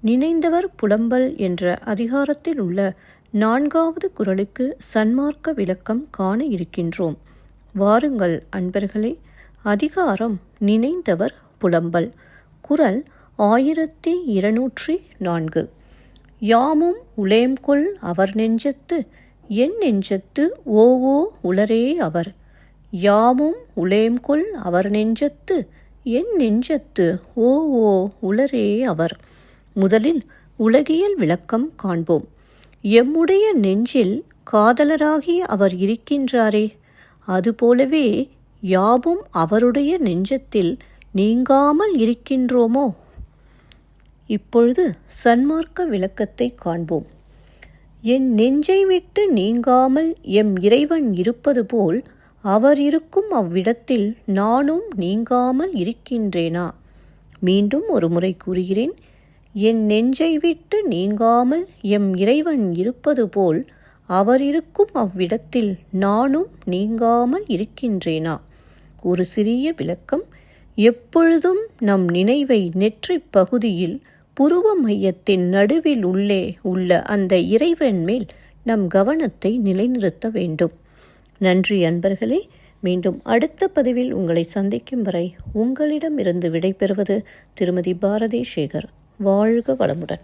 நினைந்தவர் புலம்பல் என்ற அதிகாரத்தில் உள்ள நான்காவது குறளுக்கு சன்மார்க்க விளக்கம் காண இருக்கின்றோம். வாருங்கள் அன்பர்களே அதிகாரம் நினைந்தவர் புலம்பல். குறள் ஆயிரத்தி இருநூற்றி நான்கு. யாமும் உளேம்கொள் அவர் நெஞ்சத்து என் நெஞ்சத்து ஓவோ உளரே அவர். யாமும் உளேம்கொள் அவர் நெஞ்சத்து என் நெஞ்சத்து ஓ ஓ உளரே அவர். முதலில் உலகியல் விளக்கம் காண்போம். எம்முடைய நெஞ்சில் காதலராகிய அவர் இருக்கின்றாரே அதுபோலவே யாவும் அவருடைய நெஞ்சத்தில் நீங்காமல் இருக்கின்றோமோ? இப்பொழுது சன்மார்க்க விளக்கத்தை காண்போம். என் நெஞ்சை விட்டு நீங்காமல் எம் இறைவன் இருப்பது போல் அவர் இருக்கும் அவ்விடத்தில் நானும் நீங்காமல் இருக்கின்றேனா? மீண்டும் ஒரு முறை கூறுகிறேன். என் நெஞ்சை விட்டு நீங்காமல் எம் இறைவன் இருப்பது போல் அவர் இருக்கும் அவ்விடத்தில் நானும் நீங்காமல் இருக்கின்றேனா? ஒரு சிறிய விளக்கம். எப்பொழுதும் நம் நினைவை நெற்றிப் பகுதியில் புருவ மையத்தின் நடுவில் உள்ளே உள்ள அந்த இறைவன் மேல் நம் கவனத்தை நிலைநிறுத்த வேண்டும். நன்றி அன்பர்களே. மீண்டும் அடுத்த பதிவில் உங்களை சந்திக்கும் வரை உங்களிடமிருந்து விடைபெறுவது திருமதி பாரதி சேகர் வாழ்க வளமுடன்.